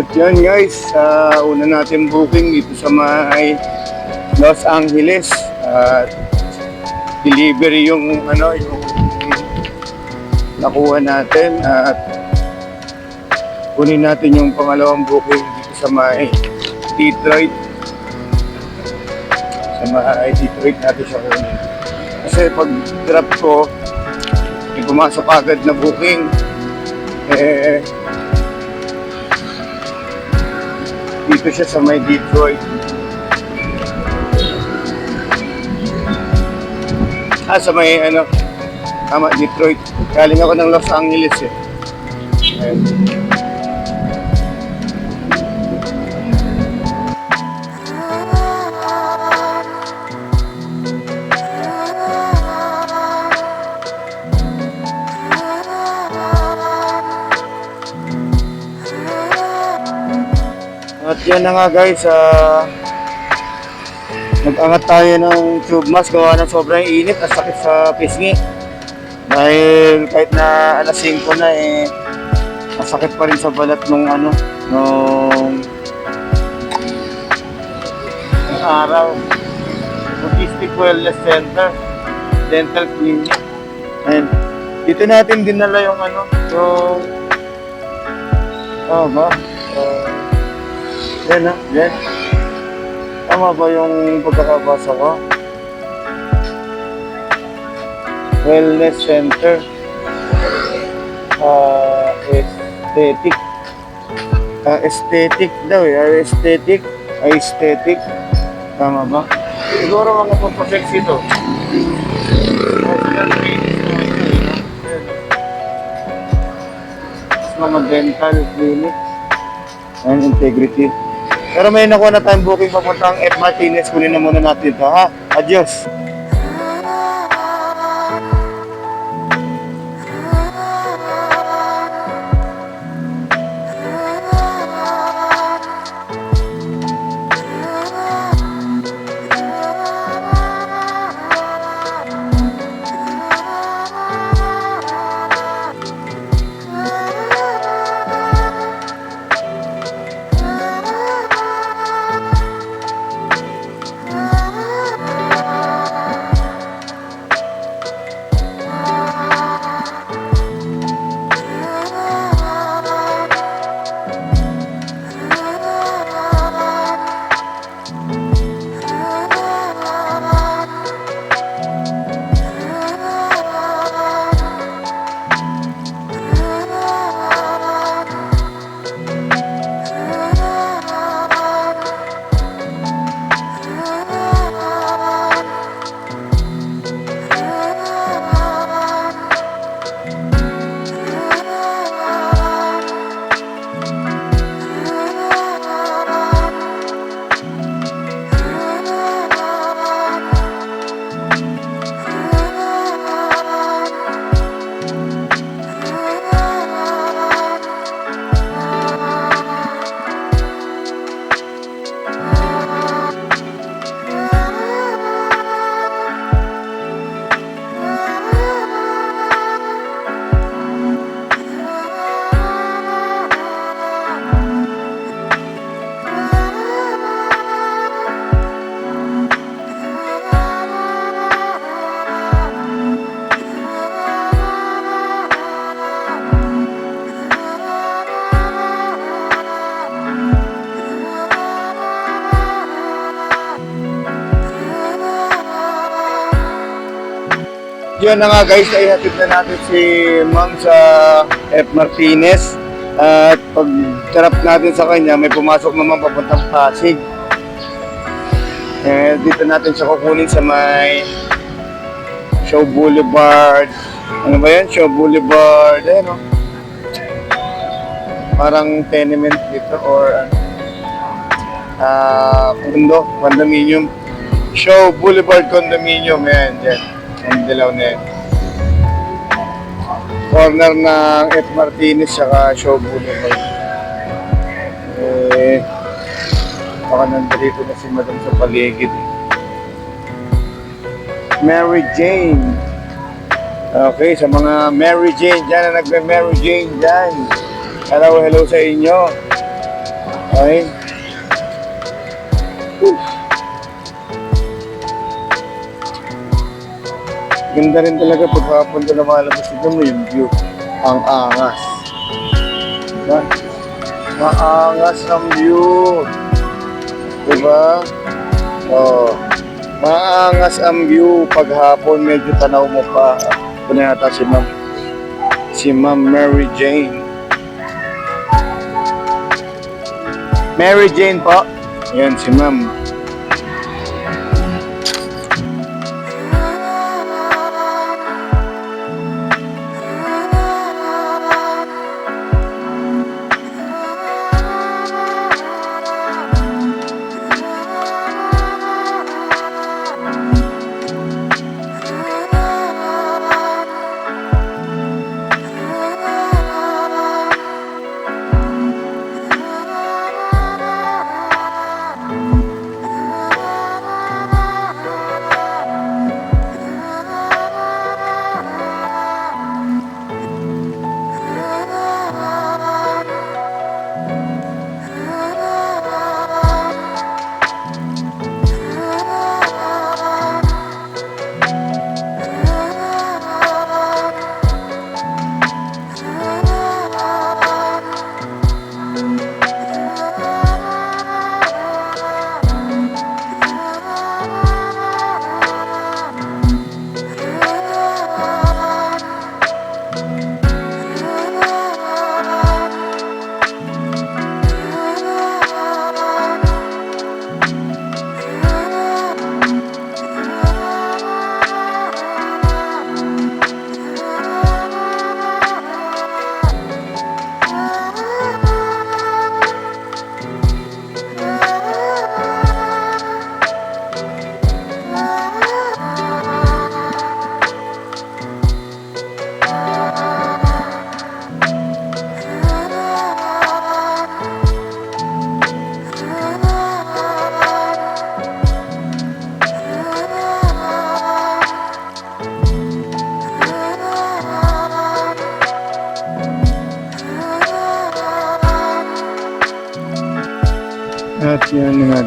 At yun guys, uh, una natin booking dito sa may Los Angeles. At delivery yung ano yung nakuha natin at kunin natin yung pangalawang booking dito sa may Detroit. Sa may Detroit natin siya kunin. Kasi pag drop ko, may pumasok agad na booking. Eh, dito siya sa may Detroit. Ah, sa may ano, tama, Detroit. Galing ako ng Los Angeles eh. Ayan. Yan na nga guys, ah nag-angat tayo ng tube mask gawa ng sobrang init at sakit sa pisngi. Dahil kahit na alas 5 na eh, masakit pa rin sa balat nung ano, nung, araw. Autistic Wellness Center, Dental Clinic. And dito natin dinala yung ano, yung, oh ba? Uh, yan ha, yan. Tama ba yung pagkakabasa ko? Wellness Center. Ah, aesthetic. Ah, aesthetic daw eh. Ah, aesthetic. Aesthetic. Tama ba? Siguro mga papasex ito. Mga dental clinic and integrity. Pero may nakuha na tayong booking papuntang F. Martinez. Kunin na muna natin ito, ha? Adios! Yun na nga guys, ay hatid na natin si Ma'am sa F. Martinez. At pag sarap natin sa kanya, may pumasok naman papuntang Pasig. Eh, dito natin siya kukunin sa may Show Boulevard. Ano ba yan? Show Boulevard. Eh, no? Parang tenement dito or ano. Ah, condo, condominium. Show Boulevard Condominium. Yan, yan. Ang dilaw na. Corner ng F. Martinez saka Show Boulevard. Eh, baka nandito na si Madam sa paligid. Mary Jane. Okay, sa mga Mary Jane dyan na nagbe-Mary Jane dyan. Hello, hello sa inyo. Okay? Whew. Ganda rin talaga pag hapon ka lumalabas. Tignan mo yung view. Ang angas. Diba? Maangas ang view. Diba? Oh. Maangas ang view pag hapon medyo tanaw mo pa. Ito na yata si Ma'am. Si Ma'am Mary Jane. Mary Jane po. Yan si Ma'am.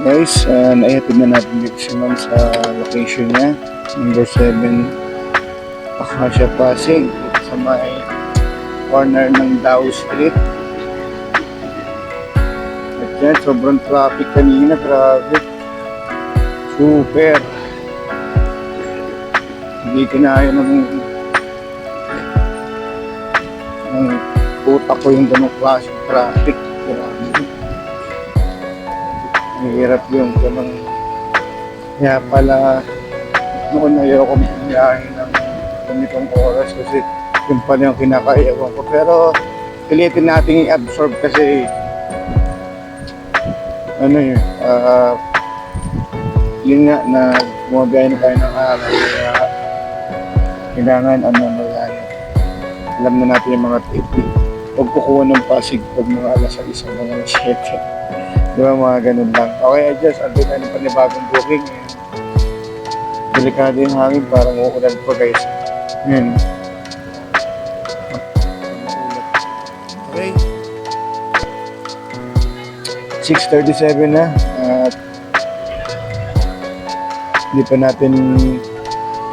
Guys, uh, naihatid na natin dito si Ma'am sa location niya. Number 7, Acacia Pasig. Sa may corner ng Dow Street. At yan, sobrang traffic kanina, grabe. Super. Hindi kinaya ng ng utak ko yung ganong klaseng traffic. Grabe. Mahirap yung ganun. Kaya pala, noon ayoko biyahe ng ganitong oras kasi yung pala yung kinakaiyawan ko. Pero, pilitin natin i-absorb kasi ano yun, ah, yun nga na bumabiyahe na tayo ng araw. Kaya, kailangan ano na yan. Alam na natin yung mga technique. Huwag kukuha ng pasig pag mga alas 6 mga alas 7. Di ba mga ganun lang. Okay, I just, andun na ng panibagong booking. Delikado yung hangin, parang uulan pa guys. Yun. Okay. 6.37 na. At hindi pa natin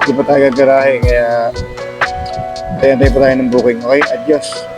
hindi pa tayo gagarahe kaya tayo-tayo pa tayo ng booking. Okay, adios.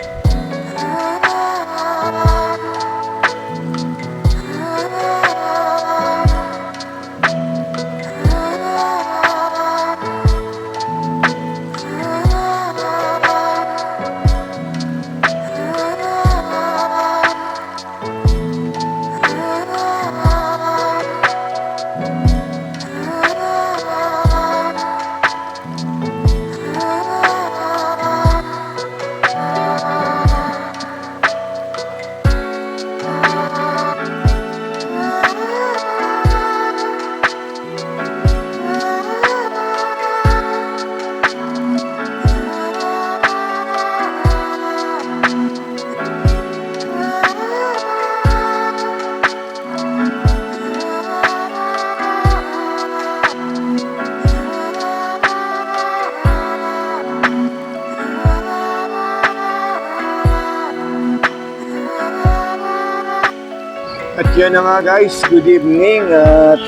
Yan na nga guys, good evening at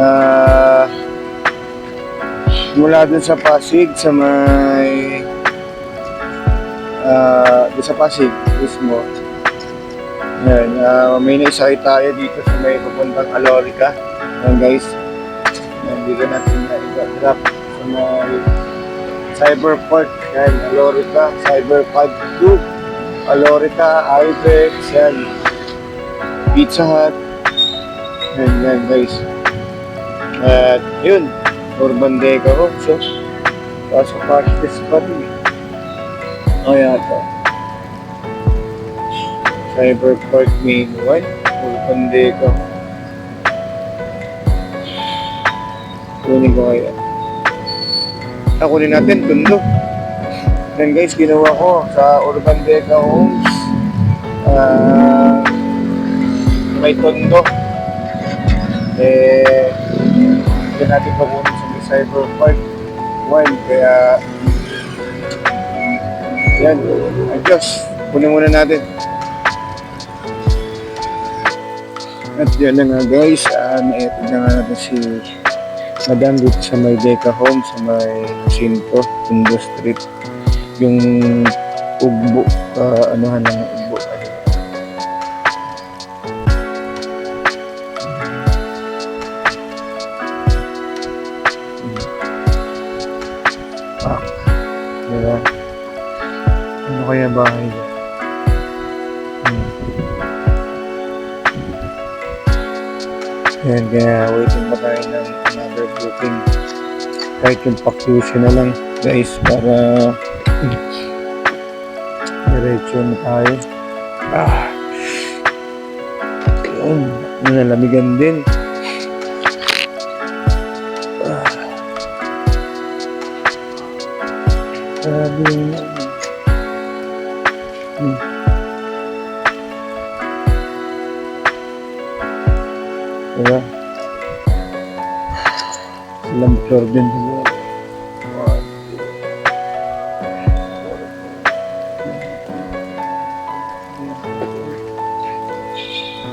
ah mula dun sa Pasig sa may dun sa Pasig mismo. Yan, ah, may naisakay tayo dito sa may papuntang Alorica. Yan guys. Yan, dito natin na i-drop sa may Cyberport. Yan, Alorica, Cyberpad 2. Alorica, Ibex, yan. Pizza Hut. Yan, yan guys. At yun, Urban Deca Home. So, kaso practice pa rin. eh. O yata. Cyber Park Main 1, Urban Deca. Kunin ko kaya. Ah, kunin natin, tundo. Yan guys, ginawa ko sa Urban Deca Homes. Ah, may tondo. Eh, hindi natin pakunin sa Cyber Park 1. Kaya, yan. Adios. Kunin muna natin. At yan na nga guys, uh, naitid na nga natin si Madam dito sa may Deca Home, sa may Jacinto, Tundo Street. Yung ugbo, uh, anuhan ng kaya waiting pa tayo ng another booking. Kahit yung pakyusyo na lang, guys, para diretso na tayo. Ah. Yun, nalamigan din. Ah. Grabe yun. Hmm. Diba? Ilang floor din siguro.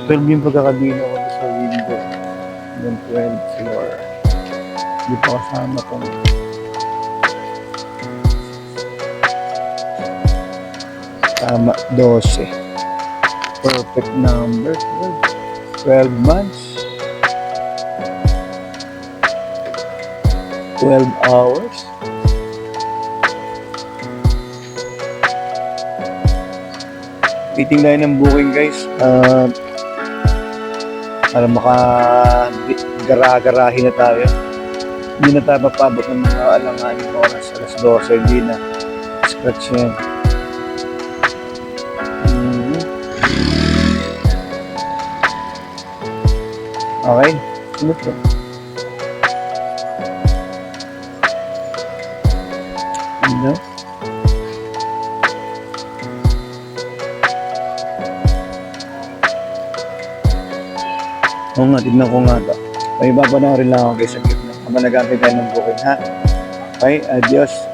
Twelve yung pagkakabino ko sa window. Yung 12 floor. Hindi pa kasama tong Tama, 12. Perfect number. 12 months. 12 hours. Meeting tayo ng booking guys. Uh, para maka gara-garahin na tayo. Hindi na tayo mapabot ng mga alanganin oras. Alas 12, hindi na. Scratch na yan. Mhm. Okay. Sunod to. Nga, tignan ko nga to. May babanawin lang ako guys sa gitna. Habang nag-aantay tayo ng booking ha. Okay, adios.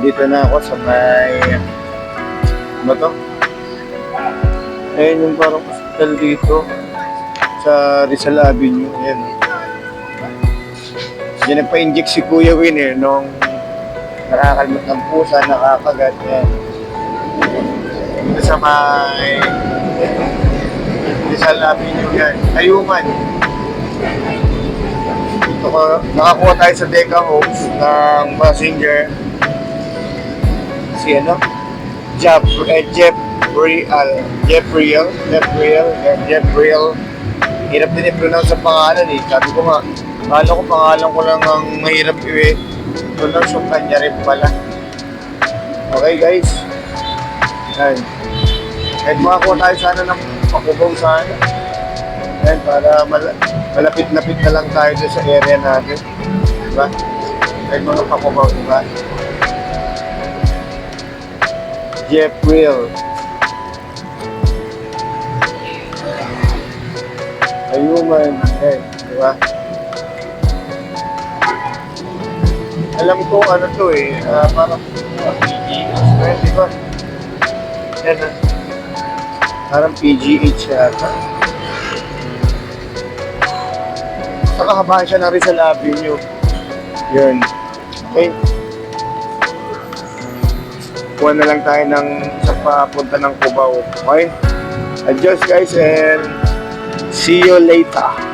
Ah, dito na ako sa may, ano to? Ayun yung parang hospital dito sa Rizal Avenue. Ayan. Yan nagpa-inject si Kuya Win eh, nung nakakalmot ng pusa, nakakagat. Yan. Dito sa may Rizal Avenue yan. Ayuman. Dito ko, nakakuha tayo sa Deca Homes ng passenger. Si ano? Jeff, eh, Jeff Real. Jeff Real. Jeff Real. Jeff Real. Hirap din i-pronounce ang pangalan eh. Sabi ko nga, akala ko pangalan ko lang ang mahirap i-pronounce yung kanya rin pala. Okay guys. Yan. Kahit makakuha tayo sana ng pakubaw sana. Yan, para mal- malapit-lapit na lang tayo sa area natin. Diba? Kahit mga pakubaw, diba? Jeff Will. Ayuman. Yan, diba? Alam ko ano to eh, ah, parang PGH, di ba? Yan ah. Parang PGH yata. Saka kabahan siya ng Rizal Avenue. Yun. Okay. Kuha na lang tayo ng sa papunta ng Cubao. Okay? Adios guys and see you later.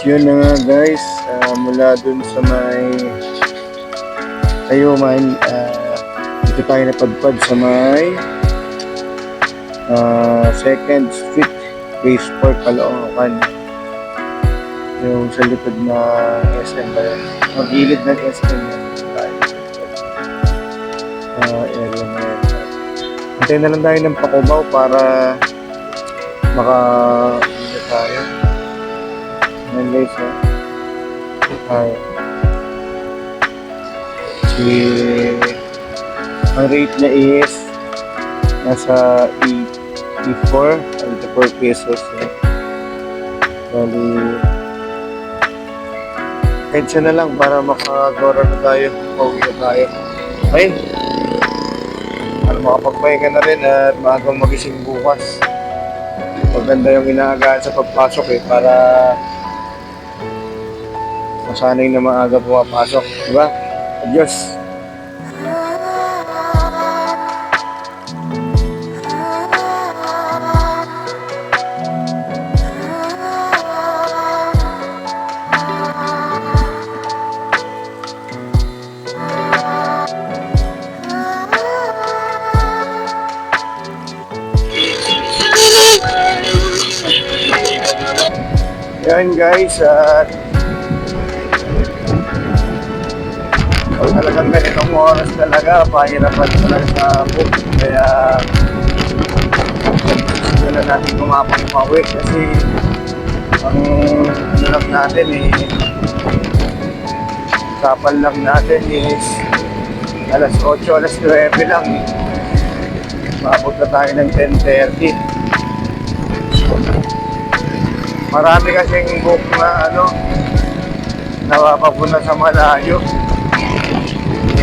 Yun na nga guys, ah, mula dun sa may Ayuman, uh, dito tayo napadpad sa may ah, Second Street, Base Park, Caloocan. Yung sa likod na SM ba yun? Magilid ng SM yun. Tayo. Ah, area na yun. Antayin na lang tayo ng pakubaw para maka tayo. Guys, oh. Ay. Si... Ang rate niya is nasa E, E4, 24 pesos. Eh. Bali, siya na lang para makagora na tayo, pauwi na tayo. Okay? Para makapagpahinga na rin at maagang magising bukas. Maganda yung inaagaan sa pagpasok eh, para masanay na maaga pumapasok, di ba? Adios! Yan guys, at pag talagang ganitong oras talaga, pahirapan talaga sa book. Kaya na natin kumapang pauwi kasi ang lang natin eh, usapan lang natin is alas 8, alas 9 lang. Maabot na tayo ng 10.30. Marami kasing book na ano, napapapuna sa malayo.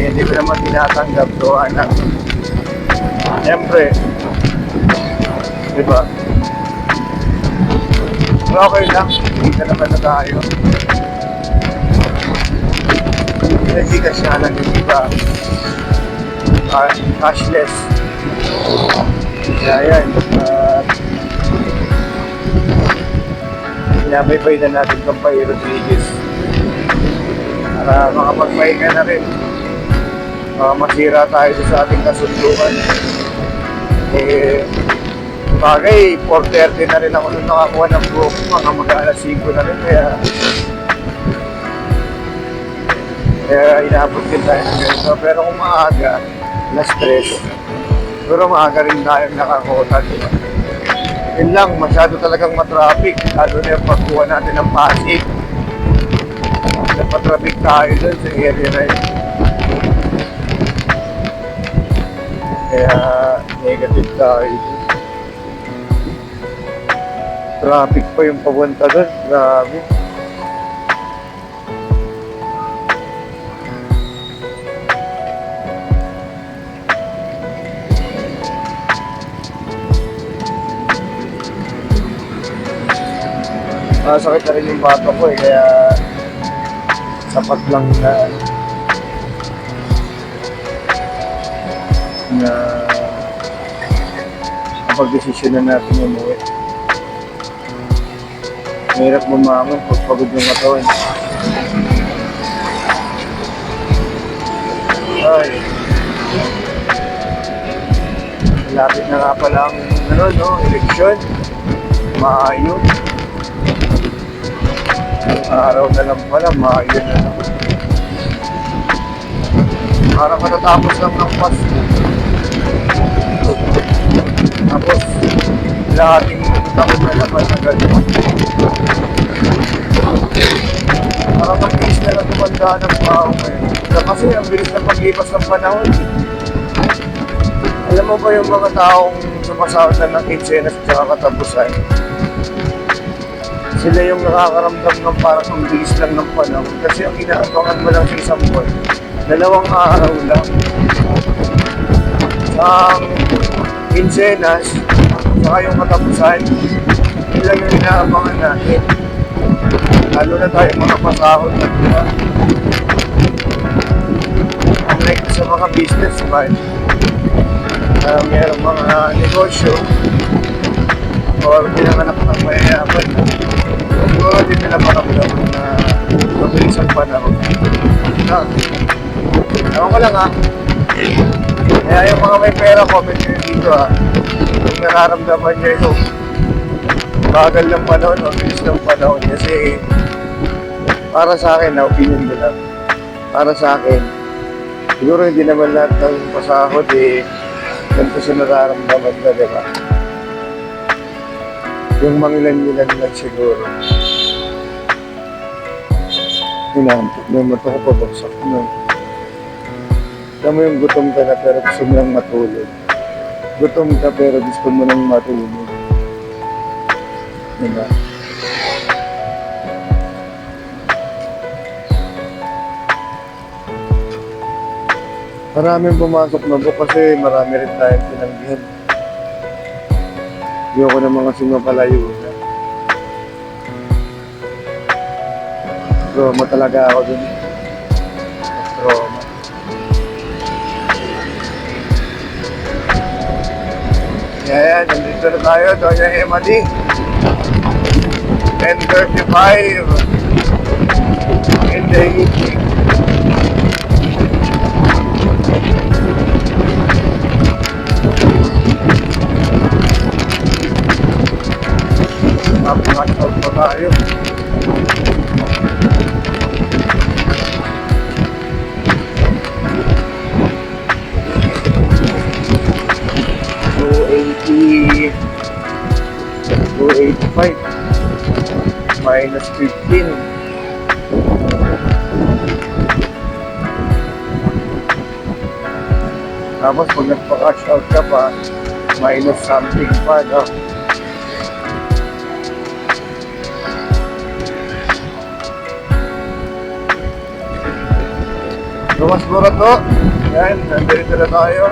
Hindi ko naman tinatanggap to, anak. Siyempre, di ba? Okay lang, kita naman na tayo. Hindi ka siya lang yung iba. Ah, cashless. Kaya yan. Uh, Pinabaybay na natin kang Pai Rodriguez. Para makapagpahinga na rin. Baka masira tayo sa ating kasunduan. Eh, bagay, 4.30 na rin ako nung nakakuha ng ko. Mga mag-alas 5 na rin. Kaya, kaya inaabot din tayo ng ganito. Pero kung maaga, 3, siguro maaga rin tayo nakakota. Diba? Yun lang, masyado talagang matraffic. Lalo na yung pagkuha natin ng Pasig. Napatraffic tayo dun sa area na yun. Kaya negative tayo. Traffic pa yung papunta dun. Grabe. Masakit na rin yung bato ko eh, kaya sapat lang na na kapag desisyon na natin umuwi. Mahirap bumangon pag pagod yung katawan. Ay. Malapit na nga pala ang ano, no, eleksyon. Maayo. Araw na lang pala, maayo na lang. Parang matatapos lang ng Pasko. Tapos, lahating taon na naman na gano'n. Parang mabilis na lang tumanda ng tao ngayon. Kasi ang bilis na paglipas ng panahon. Alam mo ba yung mga taong sumasahod na ng kitsenas saka katapusan? Sila yung nakakaramdam ng parang ang bilis lang ng panahon. Kasi ang inaabangan mo lang sa isang buwan, dalawang araw lang. Ang kinsenas, saka yung katapusan, yun lang yung inaabangan natin. Lalo na tayo mga pasahod na diba? Unlike sa mga businessman, uh, mayroong mga negosyo, or pinanganak ng mayayaman, siguro din nila maramdaman na mabilis ang panahon. Na, ewan ko lang ha. Kaya yung mga may pera, comment nyo dito ha. Kung nararamdaman nyo yung bagal ng panahon, mabilis ng panahon. Kasi para sa akin, na opinion ko lang. Para sa akin, siguro hindi naman lahat ng pasahod eh, ganito sa nararamdaman ka, di ba? Yung mangilan-ilan lang siguro. Inaantok na yung ko pabagsak na. Alam mo yung gutom ka na pero gusto mo lang matulog. Gutom ka pero gusto mo lang matulog. Diba? Maraming pumasok na po kasi marami rin tayong pinanggihan. Ayoko ng mga sumapalayo na. Trauma talaga ako dun. Kaya yan, nandito na tayo, Doña Emily. 10.35 in the evening. 285 minus 15 tapos pag nagpa-cash out ka pa minus something pa no? Lumas mura to. Yan, nandito na tayo.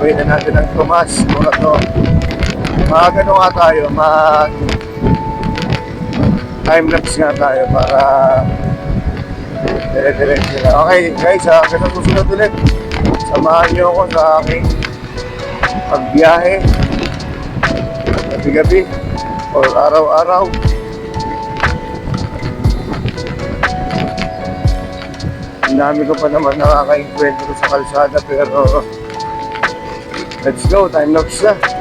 Lalawinan natin ng Tomas, Morato. Mga ganun nga tayo, mag time-lapse nga tayo para dire-diretso na. Okay, guys, ha, ganun susunod ulit. Samahan niyo ako sa aking pagbiyahe gabi-gabi or araw-araw. Ang dami ko pa naman nakaka-encuentro sa kalsada pero let's go, time lapse na.